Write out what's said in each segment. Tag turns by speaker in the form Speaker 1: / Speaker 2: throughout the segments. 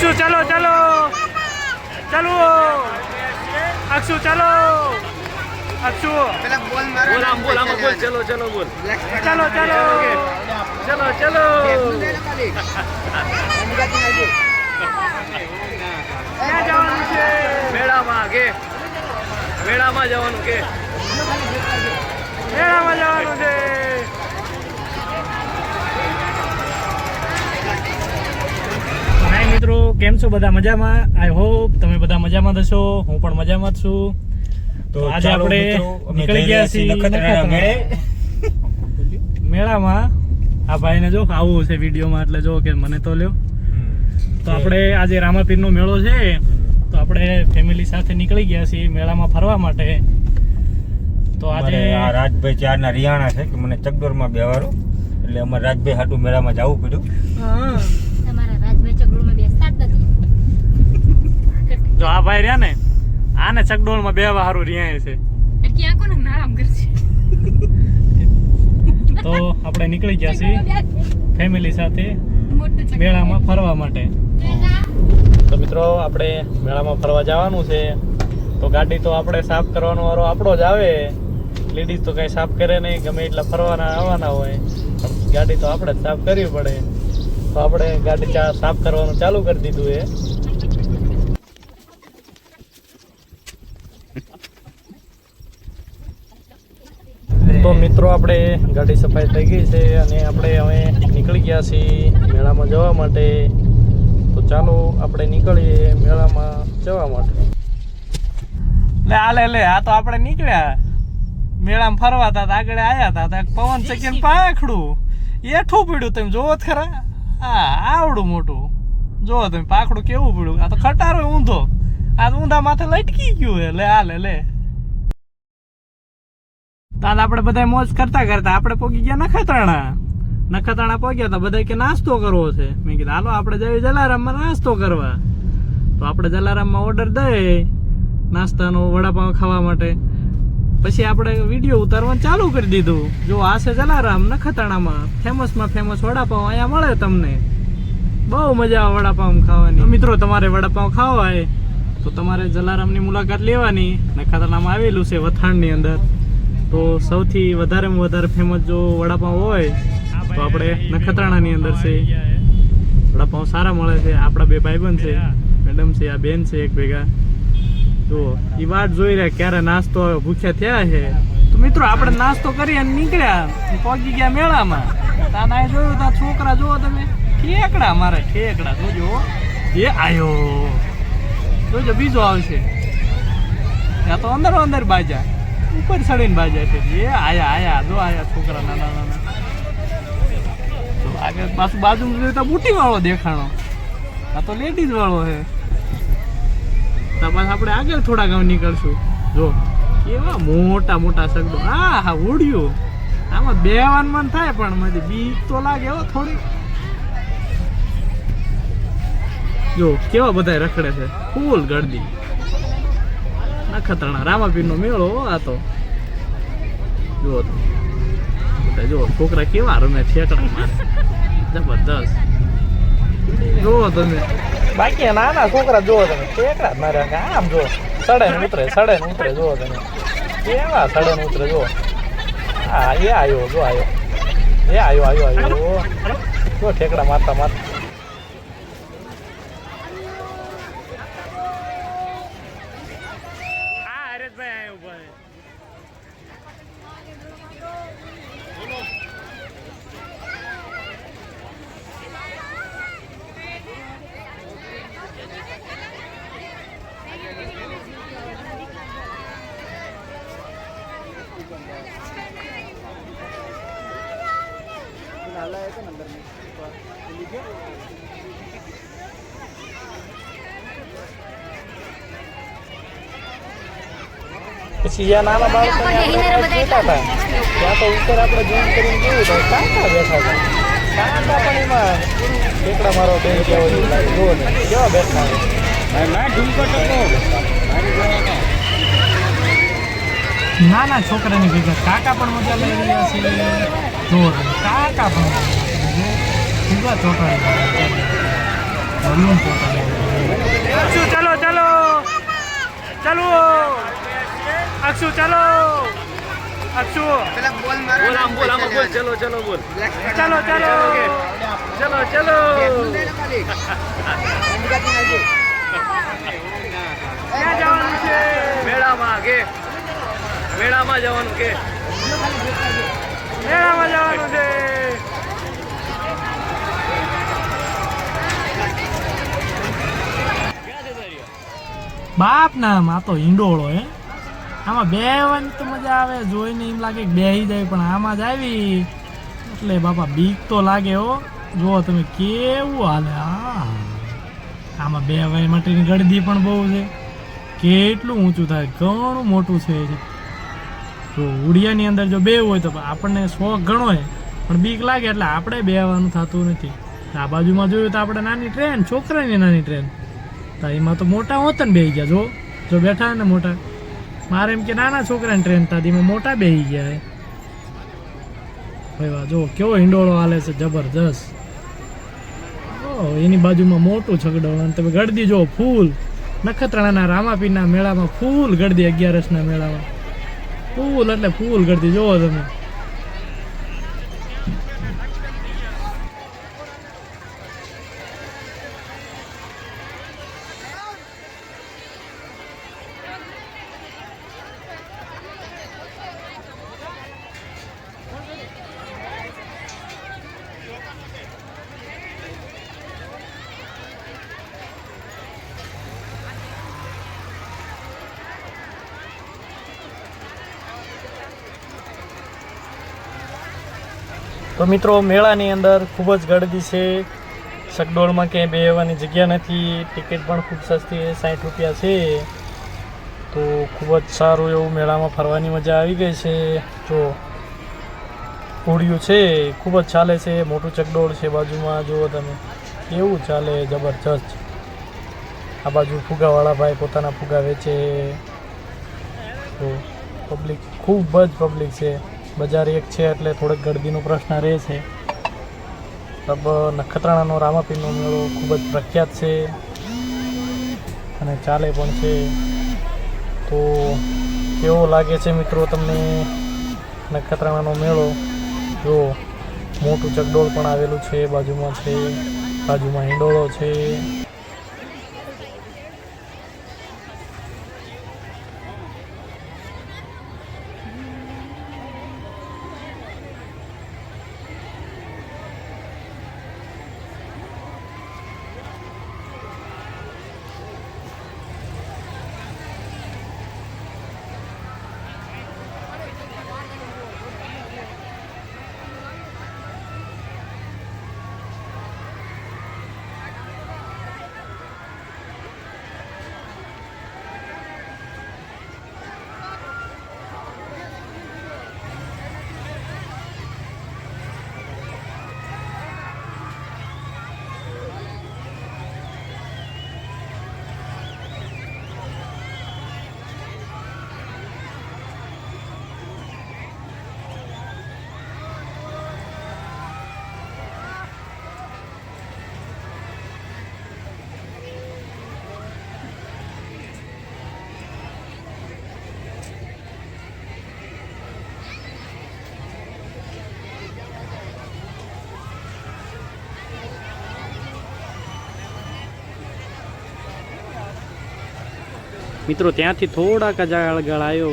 Speaker 1: અક્ષુ ચાલો ચાલો. ચાલો. અક્ષુ ચાલો. અક્ષુ.
Speaker 2: બોલ
Speaker 3: આમ બોલ આમ બોલ ચલો ચલો બોલ.
Speaker 1: ચાલો ચાલો.
Speaker 3: ચલો ચલો.
Speaker 1: ક્યાં જવાનું છે?
Speaker 3: મેળામાં કે? મેળામાં જવાનું કે?
Speaker 1: મેળામાં જવાનું છે. મિત્રો કેમ છો બધા મજામાં? આઈ હોપ તમે બધા મજામાં થશો હું પણ મજામાં જ છું. તો આજે આપણે નીકળી ગયા
Speaker 4: છીએ.
Speaker 1: મેળામાં. આ ભાઈને જો આવું છે વિડીયોમાં એટલે જો કે મને તો લ્યો. તો આપણે આજે રામાપીરનો મેળો છે. તો આપણે ફેમિલી સાથે નીકળી ગયા છીએ મેળામાં ફરવા માટે. તો આજે
Speaker 4: આ રાજભાઈ ચારના રિયાણા છે કે મને ચકડોરમાં બેવારો એટલે અમારે રાજભાઈ હાટુ મેળામાં જવું પડ્યું
Speaker 1: હા.
Speaker 5: તમારા રાજભાઈ ચકડોળમાં બેસતા જ નથી
Speaker 1: જો આ ભાઈ રહ્યા ને આને ચકડોળમાં બે હારું રહ્યા છે. તો આપણે નીકળી ગયા છીએ ફેમિલી સાથે મેળામાં ફરવા માટે. તો મિત્રો આપણે મેળામાં ફરવા જવાનું છે. તો ગાડી તો આપણે સાફ કરવાનો વારો આપણો જ આવે. લેડીઝ તો કઈ સાફ કરે નહીં ગમે એટલા ફરવાના આવવાના હોય. ગાડી તો આપણે જ સાફ કરવી પડે. તો આપણે ગાડી ચા સાફ કરવાનું ચાલુ કરી દીધું એ તો મિત્રો આપણે ગાડી સફાઈ થઈ ગઈ છે અને આપણે હવે નીકળી ગયા છીએ મેળામાં જવા માટે. તો ચાલો આપણે નીકળીએ મેળામાં જવા માટે. લે આ લે લે આ તો આપણે નીકળ્યા. મેળામાં ફરવા હતા તો આગળ આયા હતા તો પવન ચકીને પાખડું. એઠું પડ્યું તમે જોવો ખરા. હા આવડું મોટું. જોવો તમે પાખડું કેવું પડ્યું. આ તો ખટારો ઊંધો. આ ઊંધા માથે લટકી ગયું હે લે આ લે લે. તાલ આપણે બધા મોજ કરતા કરતા આપણે પોગી ગયા નખત્રાણા. નખત્રાણા પહોંચ્યા તો બધા કે નાસ્તો કરવો છે. મેં કીધું, હાલો, આપણે જઈએ જલારામમાં નાસ્તો કરવા. તો આપણે જલારામમાં ઓર્ડર દઈએ નાસ્તાનો વડાપાઉં ખાવા માટે. પછી આપણે વીડિયો ઉતારવાનું ચાલુ કરી દીધું. જો આ છે જલારામ નખત્રાણામાં. ફેમસમાં ફેમસ વડાપાઉં અહીંયા મળે તમને. બહુ મજા આવે વડાપાઉં ખાવાની. મિત્રો, તમારે વડાપાઉં ખાવા હોય તો તમારે જલારામની મુલાકાત લેવાની. નખત્રાણામાં આવેલું છે વથાણની અંદર. તો સૌથી વધારેમાં વધારે ફેમસ જો વડાપાઉં હોય, તો આપણે નખત્રાણાની અંદર છે. વડાપાઉં સારા મળે છે. આપણા બે ભાઈબંધ છે. મેડમ છે, આ બેન છે એક ભેગા. તો એ વાત જોઈ રહ્યા ક્યારે નાસ્તો ભૂખ્યા થયા છે તો મિત્રો, આપણે નાસ્તો કરી અને નીકળ્યા. પહોંચી ગયા મેળામાં. ત્યાં આ જોયું ત્યાં છોકરા જુઓ તમે. ઠેકડા મારે, ઠેકડા. જોજો એ આયો. જોજો, બીજો આવશે. ત્યાં તો અંદર અંદર બાજા. ઉપર ચડીને બાજા છે. એ આયા આયા, જો આયા છોકરા નાના નાના. આગળ પાછું બાજુમાં જોઈએ તો બુટી વાળો દેખાણો. આ તો લેડીઝ વાળો છે. તો પાછા આપણે આગળ થોડા ગામ નીકળશું. જો, કેવા મોટા મોટા સગડો હા હા ઉડ્યું આમાં બેવાન મન થાય, પણ મને બીક તો લાગે હો થોડી જો, કેવા બધા રખડે છે. ફૂલ ગળદી નખત્રાણા રામાપીરનો મેળો આ તો. જુઓ તમે જુઓ, છોકરા કેવા રમે ઠેકડા મારે જબરદસ્ત. જુઓ તમે. બાકી નાના છોકરા જુઓ તમે, ઠેકડા મારે આમ જુઓ. સડે ને ઉતરે સડે ને ઉતરે, જુઓ તમે. કેવા સડે ને ઉતરે, જુઓ. હા એ આવ્યો જો આવ્યો એ આવ્યો આવ્યો આવ્યો જો ઠેકડા મારતા મારતા હા હરેશભાઈ આવ્યો ભાઈ પછી જ્યાં નાના બાળકોને આપણે જોતા હતા ત્યાં તો ઉપર આપણે જોઈન કરીને જોયું તો કાંટા બેઠા હતા. કાંટા પણ એમાં ટેકડા મારો બે કેવો એવું લાગે. જુઓ ને કેવા બેઠા નાના છોકરાની ભેગા કાકા પણ મજા લઈ રહ્યા છે. જુઓ કાકા પણ કેવા ચોટાડી ચોટાડી ચલો ચલો. ચલો. અક્ષુ ચલો. અક્ષુ.
Speaker 3: બોલ આમ બોલ આમ બોલ ચલો. ચલો બોલ.
Speaker 1: ચલો ચલો.
Speaker 3: ચલો ચલો
Speaker 1: જવાનું છે?
Speaker 3: મેળામાં કે? મેળામાં જવાનું કે?
Speaker 1: મેળામાં જવાનું છે. બાપ નામ આ તો હિંડોળો હે? આમાં બે વાની તો મજા આવે, જોઈને એમ લાગે કે બેહી જાય, પણ આમાં જ આવી. એટલે બાપા, બીક તો લાગે હો. જુઓ તમે કેવું હાલે. આ આમાં બે વાય માટેની ગળદી પણ બહુ છે. કેટલું ઊંચું થાય, ઘણું મોટું છે. જો ઉડિયાની અંદર જો બે હોય તો આપણને શોખ ઘણો હોય પણ બીક લાગે એટલે આપણે બેવાનું થતું નથી. આ બાજુમાં જોયું તો આપણે નાની ટ્રેન, છોકરાની નાની ટ્રેન. તો એમાં તો મોટા હોત ને બે ગયા, જો. જો બેઠા ને મોટા. મારે એમ કે નાના છોકરાની ટ્રેન થતી એમાં મોટા બેહી ગયા ભાઈ વાહ, જો, કેવો હિંડોળો હાલે છે, જબરજસ્ત. એની બાજુમાં મોટું છગડો અને તમે ગળદી જો ફૂલ. નખત્રાણાના રામાપીરના મેળામાં ફૂલ ગળદી અગિયારસના મેળામાં. ફૂલ એટલે ફૂલ ગળદી જોવો તમે. તો મિત્રો, મેળાની અંદર ખૂબ જ ગળદી છે. સગડોળમાં ક્યાંય બેહવાની જગ્યા નથી. ટિકિટ પણ ખૂબ સસ્તી સાઠ રૂપિયા છે. તો ખૂબ જ સારું એવું મેળામાં ફરવાની મજા આવી ગઈ છે. જો ઘોડિયું છે, ખૂબ જ ચાલે છે, મોટું ચકડોળ છે બાજુમાં, જુઓ તમે. કેવું ચાલે, જબરજસ્ત. આ બાજુ ફુગાવાળા ભાઈ પોતાના ફુગા વેચે. તો પબ્લિક ખૂબ જ પબ્લિક છે. બજાર એક છે એટલે થોડોક ગરદીનો પ્રશ્ન રહે છે. તબ નખત્રાણાનો, રામાપીરનો મેળો ખૂબ જ પ્રખ્યાત છે. અને ચાલે પણ છે. તો કેવો લાગે છે મિત્રો તમને નખત્રાણાનો મેળો? જો મોટું ચકડોળ પણ આવેલું છે, બાજુમાં છે, બાજુમાં હિંડોળો છે. મિત્રો, ત્યાંથી થોડાક જ આગળ આવ્યો,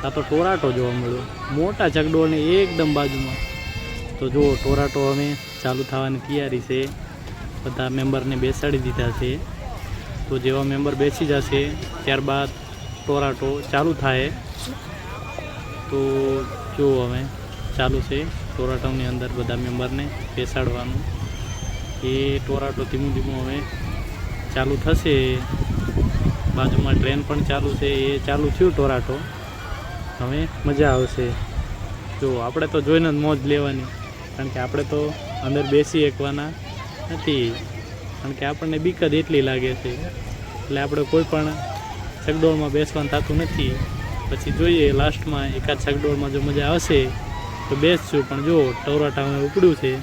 Speaker 1: ત્યાં તો ટોરાટો જોવા મળ્યો. મોટા ઝગડોને એકદમ બાજુમાં. તો જુઓ, ટોરાટો અમે ચાલુ થવાની તૈયારી છે. બધા મેમ્બરને બેસાડી દીધા છે. તો જેવા મેમ્બર બેસી જશે, ત્યારબાદ ટોરાટો ચાલુ થાય. તો જુઓ અમે ચાલુ છે ટોરાટોની અંદર બધા મેમ્બરને બેસાડવાનું. એ ટોરાટો ધીમું ધીમું હવે ચાલુ થશે. બાજુમાં ટ્રેન પણ ચાલુ છે, એ ચાલુ થયું ટોરાટો. હવે મજા આવશે. જો, આપણે તો જોઈને જ મોજ લેવાની. કારણ કે આપણે તો અંદર બેસી એકવાના નથી. કારણ કે આપણને બીક જ એટલી લાગે છે. એટલે આપણે કોઈ પણ છગડોળમાં બેસવાનું થતું નથી. પછી જોઈએ, લાસ્ટમાં એકાદ છગડોળમાં જો મજા આવશે, તો બેસશું. પણ જો, ટોરાટા હવે ઉપડ્યું છે.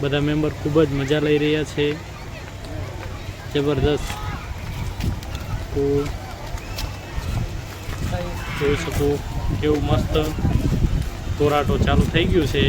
Speaker 1: બધા મેમ્બર ખૂબ જ મજા લઈ રહ્યા છે. જબરદસ્ત. તો જોઈ શકો. કેવું મસ્ત કોરાટો ચાલુ થઈ ગયું છે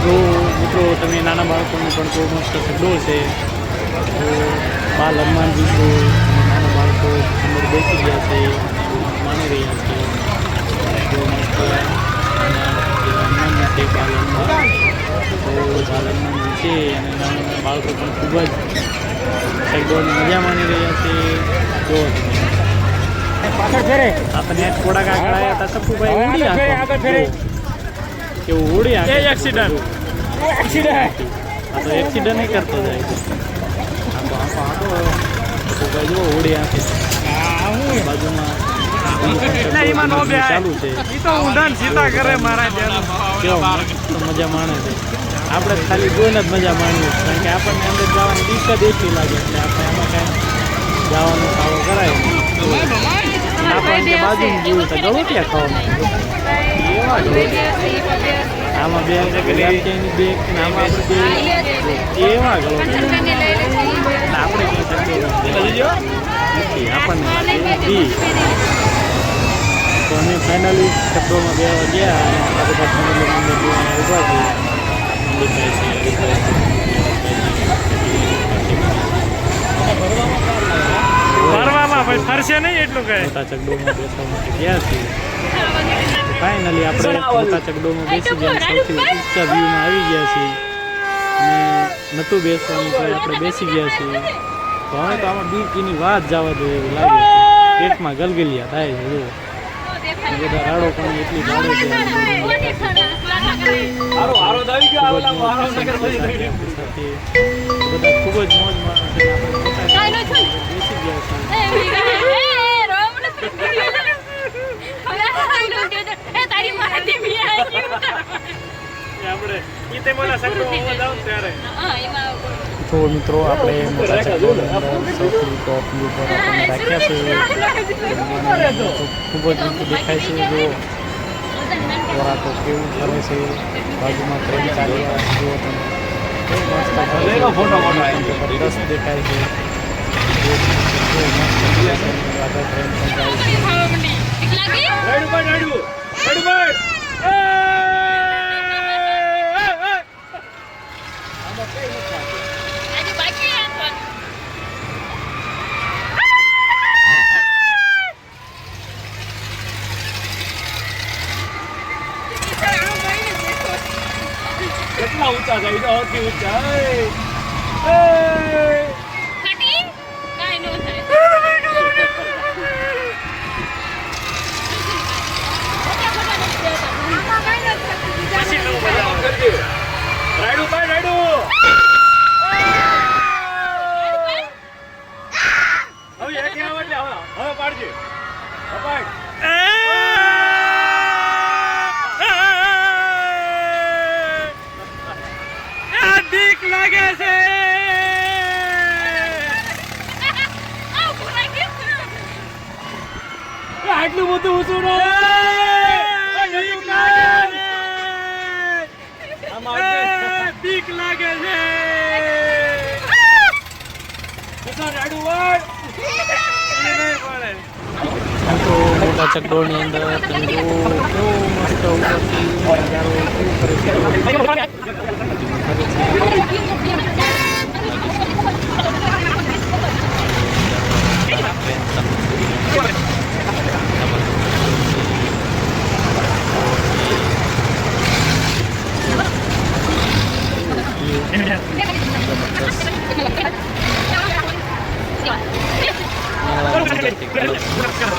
Speaker 1: જો મિત્રો તમે નાના બાળકોને પણ બહુ મસ્ત સગડો છે તો બાલ હનુમાનજી છે અને નાના બાળકો અંદર બેસી ગયા છે માની રહ્યા છે બહુ મસ્ત નાના જે હનુમાનજી છે બાલ હનુમાન તો બાલ હનુમાનજી છે અને નાના નાના બાળકો પણ ખૂબ જ મજા માણી રહ્યા છે જો. તમે થોડાક આગળ આવ્યા હતા સપુભાઈ ઉડી
Speaker 4: આગળ
Speaker 1: કેવું ઉડી
Speaker 3: એ એક્સિડન્ટ
Speaker 4: એક્સિડન્ટ
Speaker 1: આ તો એક્સિડન્ટ નહીં કરતો જાય. આખો આખો આખો સપુભાઈ જો ઉડી આંખે. બાજુમાં.
Speaker 3: એમાં નો
Speaker 1: ચાલુ છે.
Speaker 3: તો કરે મારા
Speaker 1: કેવો મજા માણે છે. આપણે ખાલી જોઈને જ મજા માણીએ કારણ કે આપણને અંદર જવાની દિક્કત એટલી લાગે એટલે જવાનો સારો કરાય. બાજુમાં જોયું તો ગળો ક્યાં ખાવાનું. આમાં બે એની બે ને આમાં બે એવા ગળો આપણે શકીએ આપણને તો અમે ફાઇનલી શબ્દોમાં બે ગયા અને આ બધા ફેમિલી મેમ્બર જોઈને ઊભા છીએ અમિતભાઈ છે હરિભાઈ
Speaker 3: ફરવામાં ભાઈ ફરશે નહીં એટલું કઈ.
Speaker 1: મોટા ચકડોમાં બેસવા માટે ગયા છીએ? ફાઇનલી આપણે મોટા ચકડોમાં બેસી ગયા સૌથી ઊંચા વ્યૂમાં આવી ગયા છીએ. અને નહોતું બેસવાનું પણ આપણે બેસી ગયા છીએ. તો હવે તો આમાં બીકીની વાત જવા દે એવું લાગે પેટમાં ગલગલિયા થાય છે જુઓ. બધા રાડો પણ એટલી છે. આ બધું. ખૂબ જ મોજ
Speaker 3: નગર
Speaker 1: છે
Speaker 5: ન તારી બી આવી
Speaker 3: તે
Speaker 1: મિત્રો આપણે મોટા સૌથી ટોપ વ્યૂ રાખ્યા છે ખૂબ જ દેખાય છે જો વરાતો કેવું ફરે છે બાજુમાં ટ્રેન ચાલી રહ્યા છે જુઓ તમે મસ્ત દેખાય છે
Speaker 3: કેટલા ઊંચા ઈ તો ઊંચા. કિશન રાડુ વાળ
Speaker 1: ચકડોળની અંદર તમે જુઓ કેવો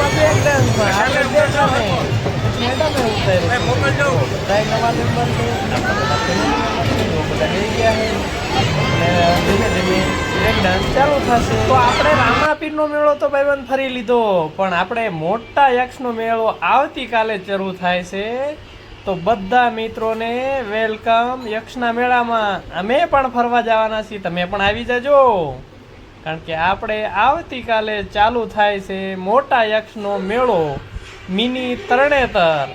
Speaker 1: સગડોળમાં બ્રેક ડાન્સમાં આપણે બેઠા નહીં મેડમે નવા છે. તો બધા જઈ ગયા છે. ધીમે ધીમે બ્રેક ચાલુ થશે. તો આપણે રામાપીરનો મેળો તો ભાઈબંધ ફરી લીધો. પણ આપણે મોટા યક્ષનો મેળો આવતીકાલે શરૂ થાય છે. તો બધા મિત્રોને વેલકમ યક્ષના મેળામાં. અમે પણ ફરવા જવાના છીએ. તમે પણ આવી જજો. કારણ કે આપણે આવતીકાલે ચાલુ થાય છે મોટા યક્ષનો મેળો, મિની તરણેતર.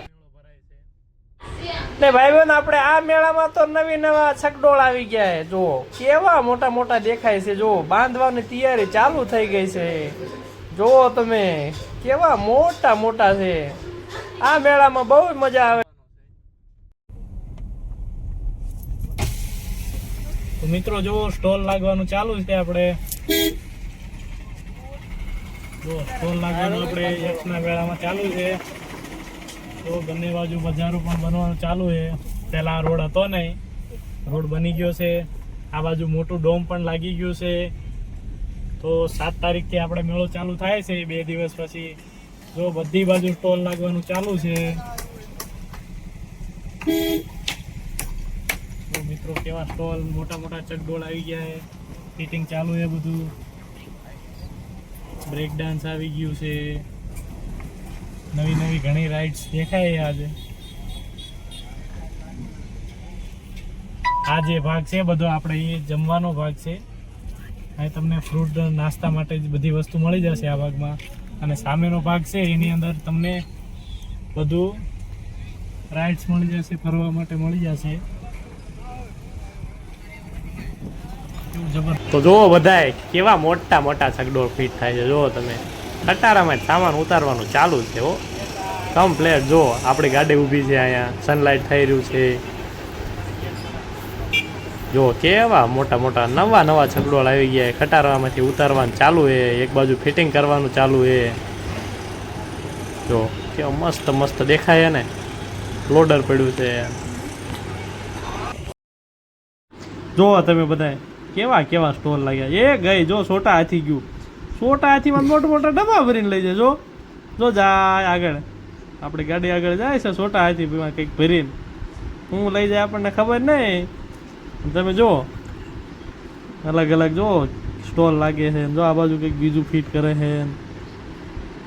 Speaker 1: ને ભાઈ બહેન આપણે આ મેળામાં તો નવી નવા છકડોળ આવી ગયા છે. જો કેવા મોટા મોટા દેખાય છે. જો બાંધવાની તૈયારી ચાલુ થઈ ગઈ છે. જુઓ તમે, કેવા મોટા મોટા છે. આ મેળામાં બહુ મજા આવે. મિત્રો, જુઓ, સ્ટોલ લાગવાનું ચાલુ છે આપણે. જો સ્ટોલ લાગવાનું આપણે મેળામાં ચાલુ છે. તો બંને બાજુ બજારો પણ બનવાનું ચાલુ છે. પહેલાં રોડ હતો નહીં. રોડ બની ગયો છે. આ બાજુ મોટું ડોમ પણ લાગી ગયું છે. તો સાત તારીખથી આપણે મેળો ચાલુ થાય છે બે દિવસ પછી. જો બધી બાજુ સ્ટોલ લાગવાનું ચાલુ છે. મિત્રો કેવા સ્ટોલ મોટા મોટા ચકડોળ આવી ગયા ફિટિંગ ચાલુ છે બધું. બ્રેક ડાન્સ આવી ગયું છે. નવી નવી ઘણી રાઇડ્સ દેખાય આજે. આ જે ભાગ છે બધો આપણે એ જમવાનો ભાગ છે. અહીં તમને ફ્રૂટ નાસ્તા માટે જ બધી વસ્તુ મળી જશે આ ભાગમાં. અને સામેનો ભાગ છે, એની અંદર તમને બધું રાઇડ્સ મળી જશે, ફરવા માટે મળી જશે. તો જુઓ બધાય, કેવા મોટા મોટા સગડોળ ફિટ થાય છે. જુઓ તમે. ખટારામાં સામાન ઉતારવાનું ચાલુ જ છે, હો. કમ્પ્લેટ જો આપણી ગાડી ઊભી છે અહીંયા. સનલાઇટ થઈ રહ્યું છે. જો કેવા મોટા મોટા, નવા નવા છગડોળ આવી ગયા. ખટારામાંથી ઉતારવાનું ચાલુ છે. એક બાજુ ફિટિંગ કરવાનું ચાલુ છે. જો કેવો મસ્ત મસ્ત દેખાય ને. લોડર પડ્યું છે. જોવો તમે બધા કેવા કેવા સ્ટોલ લાગ્યા? એ ગઈ, જો સોટા હાથી ગયું. સોટા હાથીમાં મોટા મોટા ડબ્બા ભરીને લઈ જાય, જો. જો જાય આગળ. આપણી ગાડી આગળ જાય છે સોટા હાથીમાં કંઈક ભરીને. હું લઈ જાય આપણને ખબર નહીં. તમે જો, અલગ અલગ જો સ્ટોલ લાગે છે, જો આ બાજુ કંઈક બીજું ફિટ કરે છે.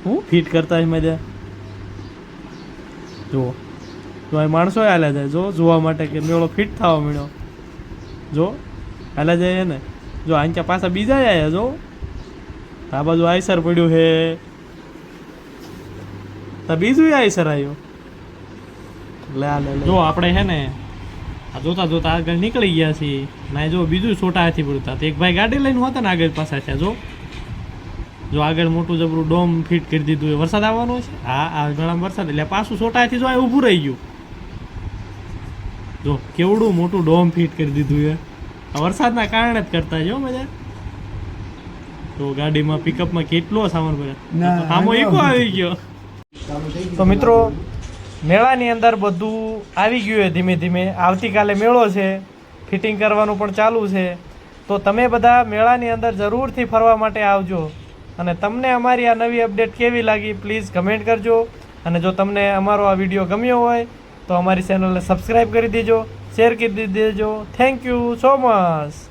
Speaker 1: હું ફિટ કરતા છે મજા જુઓ જો એ માણસો હાલ્યા જાય, જો, જોવા માટે કે મેળો ફિટ થવા મળ્યો જો હાલ્યા જાય ને. જો આંચા પાછા બીજા આયા જો. આ બાજુ આઈસર પડ્યું હે. તો બીજું આઈસર આવ્યું લે જો આપણે હે ને,
Speaker 6: આ જોતા જોતા આગળ નીકળી ગયા છીએ. ના જો બીજું છોટા હાથી પડતા. તો એક ભાઈ ગાડી લઈને હોતા ને આગળ પાછા છે જો. જો આગળ મોટું જબરું ડોમ ફિટ કરી દીધું વરસાદ આવવાનો છે. હા, આ ઘણા વરસાદ એટલે પાછું છોટા હાથી જો ઊભું રહી ગયું. જો, કેવડું મોટું ડોમ ફિટ કરી દીધું એ. વરસાદના કારણે જ કરતા જો મજા. તો ગાડીમાં પિકઅપમાં કેટલો સામાન ભર્યા આમો ઈકો આવી ગયો. તો મિત્રો મેળાની અંદર બધું આવી ગયું છે ધીમે ધીમે. આવતીકાલે મેળો છે ફિટિંગ કરવાનું પણ ચાલુ છે. તો તમે બધા મેળાની અંદર જરૂરથી ફરવા માટે આવજો. અને તમને અમારી આ નવી અપડેટ કેવી લાગી પ્લીઝ કમેન્ટ કરજો. અને જો તમને અમારો આ વીડિયો ગમ્યો હોય તો અમારી ચેનલને સબસ્ક્રાઈબ કરી દેજો. શેર કરી દેજો થેન્ક યુ સો મચ